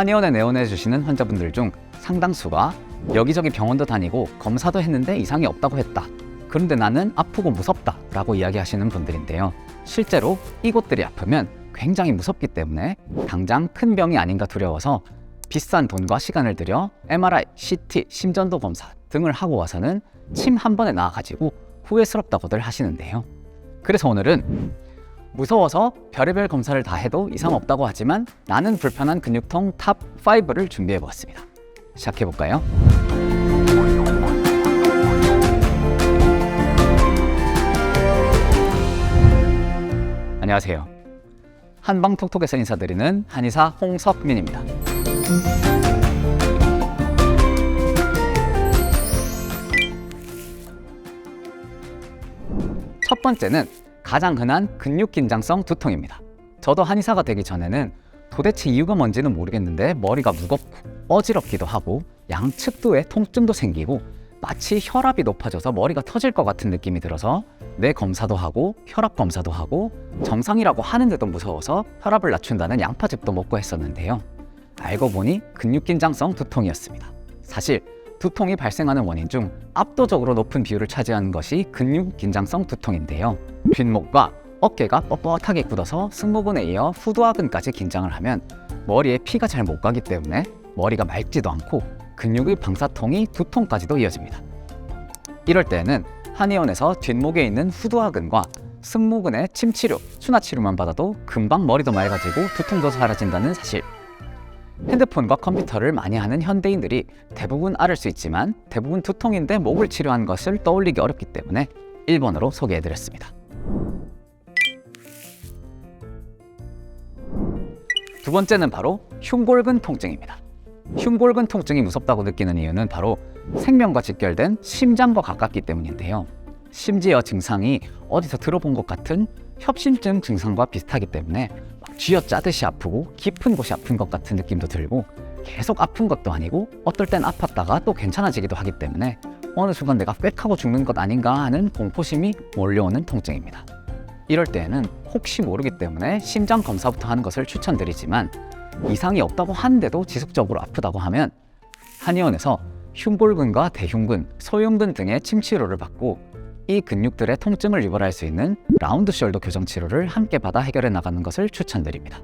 한의원에 내원해 주시는 환자분들 중 상당수가 여기저기 병원도 다니고 검사도 했는데 이상이 없다고 했다. 그런데 나는 아프고 무섭다 라고 이야기하시는 분들인데요. 실제로 이곳들이 아프면 굉장히 무섭기 때문에 당장 큰 병이 아닌가 두려워서 비싼 돈과 시간을 들여 MRI, CT, 심전도 검사 등을 하고 와서는 침 한 번에 나와가지고 후회스럽다고들 하시는데요. 그래서 오늘은 무서워서 별의별 검사를 다 해도 이상 없다고 하지만 나는 불편한 근육통 탑 5를 준비해 보았습니다. 시작해 볼까요? 안녕하세요. 한방톡톡에서 인사드리는 한의사 홍석민입니다. 첫 번째는 가장 흔한 근육 긴장성 두통입니다. 저도 한의사가 되기 전에는 도대체 이유가 뭔지는 모르겠는데 머리가 무겁고 어지럽기도 하고 양측도에 통증도 생기고 마치 혈압이 높아져서 머리가 터질 것 같은 느낌이 들어서 뇌 검사도 하고 혈압 검사도 하고 정상이라고 하는데도 무서워서 혈압을 낮춘다는 양파즙도 먹고 했었는데요. 알고 보니 근육 긴장성 두통이었습니다. 사실 두통이 발생하는 원인 중 압도적으로 높은 비율을 차지하는 것이 근육 긴장성 두통인데요. 뒷목과 어깨가 뻣뻣하게 굳어서 승모근에 이어 후두하근까지 긴장을 하면 머리에 피가 잘 못 가기 때문에 머리가 맑지도 않고 근육의 방사통이 두통까지도 이어집니다. 이럴 때는 한의원에서 뒷목에 있는 후두하근과 승모근의 침치료, 순화치료만 받아도 금방 머리도 맑아지고 두통도 사라진다는 사실. 핸드폰과 컴퓨터를 많이 하는 현대인들이 대부분 앓을 수 있지만 대부분 두통인데 목을 치료한 것을 떠올리기 어렵기 때문에 1번으로 소개해드렸습니다. 두 번째는 바로 흉골근 통증입니다. 흉골근 통증이 무섭다고 느끼는 이유는 바로 생명과 직결된 심장과 가깝기 때문인데요. 심지어 증상이 어디서 들어본 것 같은 협심증 증상과 비슷하기 때문에 막 쥐어짜듯이 아프고 깊은 곳이 아픈 것 같은 느낌도 들고 계속 아픈 것도 아니고 어떨 땐 아팠다가 또 괜찮아지기도 하기 때문에 어느 순간 내가 꽥하고 죽는 것 아닌가 하는 공포심이 몰려오는 통증입니다. 이럴 때에는 혹시 모르기 때문에 심장 검사부터 하는 것을 추천드리지만 이상이 없다고 하는데도 지속적으로 아프다고 하면 한의원에서 흉골근과 대흉근, 소흉근 등의 침 치료를 받고 이 근육들의 통증을 유발할 수 있는 라운드 숄더 교정 치료를 함께 받아 해결해 나가는 것을 추천드립니다.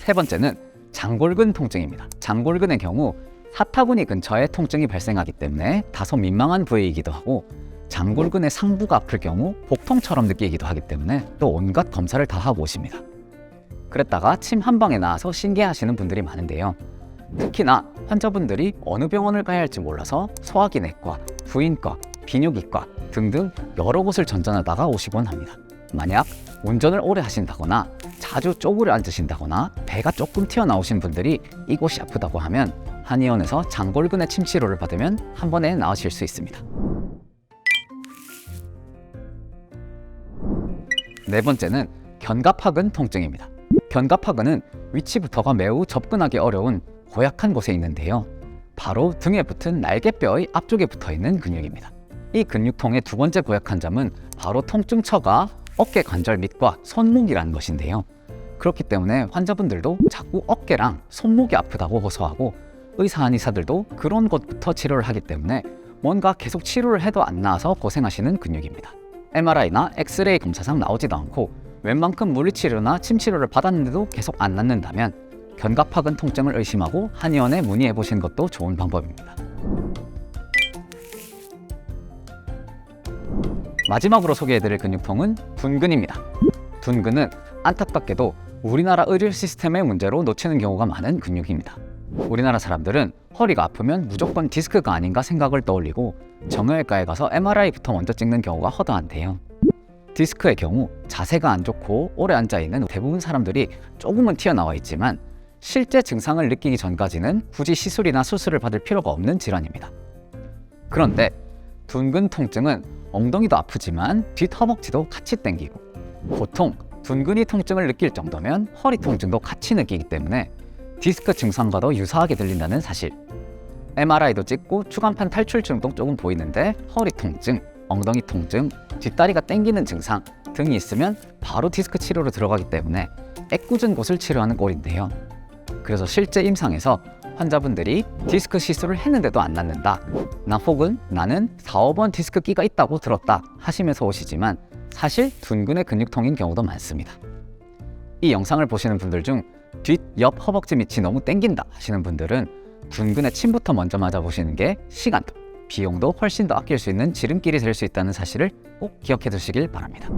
세 번째는 장골근 통증입니다. 장골근의 경우 사타구니 근처에 통증이 발생하기 때문에 다소 민망한 부위이기도 하고 장골근의 상부가 아플 경우 복통처럼 느끼기도 하기 때문에 또 온갖 검사를 다 하고 오십니다. 그랬다가 침 한 방에 나와서 신기해하시는 분들이 많은데요. 특히나 환자분들이 어느 병원을 가야 할지 몰라서 소화기 내과, 부인과, 비뇨기과 등등 여러 곳을 전전하다가 오시곤 합니다. 만약 운전을 오래 하신다거나 자주 쪼그려 앉으신다거나 배가 조금 튀어나오신 분들이 이곳이 아프다고 하면 한의원에서 장골근의 침 치료를 받으면 한 번에 나으실 수 있습니다. 네 번째는 견갑하근 통증입니다. 견갑하근은 위치부터가 매우 접근하기 어려운 고약한 곳에 있는데요. 바로 등에 붙은 날개뼈의 앞쪽에 붙어 있는 근육입니다. 이 근육통의 두 번째 고약한 점은 바로 통증처가 어깨 관절 밑과 손목이라는 것인데요. 그렇기 때문에 환자분들도 자꾸 어깨랑 손목이 아프다고 호소하고 의사 한의사들도 그런 곳부터 치료를 하기 때문에 뭔가 계속 치료를 해도 안 나아서 고생하시는 근육입니다. MRI나 엑스레이 검사상 나오지도 않고 웬만큼 물리치료나 침치료를 받았는데도 계속 안 낫는다면 견갑하근 통증을 의심하고 한의원에 문의해 보시는 것도 좋은 방법입니다. 마지막으로 소개해드릴 근육통은 둔근입니다. 둔근은 안타깝게도 우리나라 의료 시스템의 문제로 놓치는 경우가 많은 근육입니다. 우리나라 사람들은 허리가 아프면 무조건 디스크가 아닌가 생각을 떠올리고 정형외과에 가서 MRI부터 먼저 찍는 경우가 허다한데요. 디스크의 경우 자세가 안 좋고 오래 앉아 있는 대부분 사람들이 조금은 튀어나와 있지만 실제 증상을 느끼기 전까지는 굳이 시술이나 수술을 받을 필요가 없는 질환입니다. 그런데 둔근 통증은 엉덩이도 아프지만 뒷허벅지도 같이 땡기고 보통 둔근이 통증을 느낄 정도면 허리 통증도 같이 느끼기 때문에 디스크 증상과도 유사하게 들린다는 사실. MRI도 찍고 추간판 탈출 증도 조금 보이는데 허리 통증, 엉덩이 통증, 뒷다리가 땡기는 증상 등이 있으면 바로 디스크 치료로 들어가기 때문에 애꿎은 곳을 치료하는 꼴인데요. 그래서 실제 임상에서 환자분들이 디스크 시술을 했는데도 안 낫는다. 나 혹은 나는 4, 5번 디스크 끼가 있다고 들었다 하시면서 오시지만 사실 둔근의 근육통인 경우도 많습니다. 이 영상을 보시는 분들 중 뒷, 옆 허벅지 밑이 너무 땡긴다 하시는 분들은 둔근의 침부터 먼저 맞아보시는 게 시간도, 비용도 훨씬 더 아낄 수 있는 지름길이 될 수 있다는 사실을 꼭 기억해 두시길 바랍니다.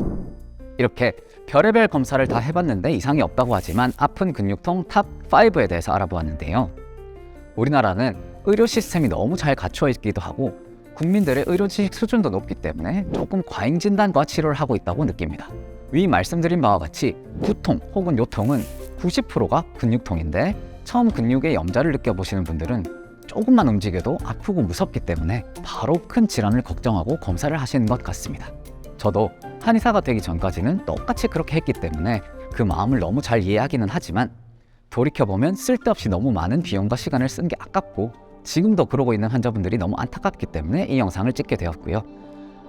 이렇게 별의별 검사를 다 해봤는데 이상이 없다고 하지만 아픈 근육통 탑 5에 대해서 알아보았는데요. 우리나라는 의료 시스템이 너무 잘 갖추어 있기도 하고 국민들의 의료 지식 수준도 높기 때문에 조금 과잉 진단과 치료를 하고 있다고 느낍니다. 위 말씀드린 바와 같이 두통 혹은 요통은 90%가 근육통인데 처음 근육의 염자를 느껴보시는 분들은 조금만 움직여도 아프고 무섭기 때문에 바로 큰 질환을 걱정하고 검사를 하시는 것 같습니다. 저도 한의사가 되기 전까지는 똑같이 그렇게 했기 때문에 그 마음을 너무 잘 이해하기는 하지만 돌이켜보면 쓸데없이 너무 많은 비용과 시간을 쓴 게 아깝고 지금도 그러고 있는 환자분들이 너무 안타깝기 때문에 이 영상을 찍게 되었고요.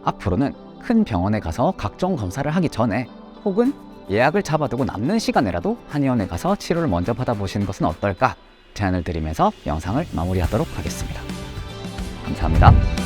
앞으로는 큰 병원에 가서 각종 검사를 하기 전에 혹은 예약을 잡아두고 남는 시간에라도 한의원에 가서 치료를 먼저 받아보시는 것은 어떨까 제안을 드리면서 영상을 마무리하도록 하겠습니다. 감사합니다.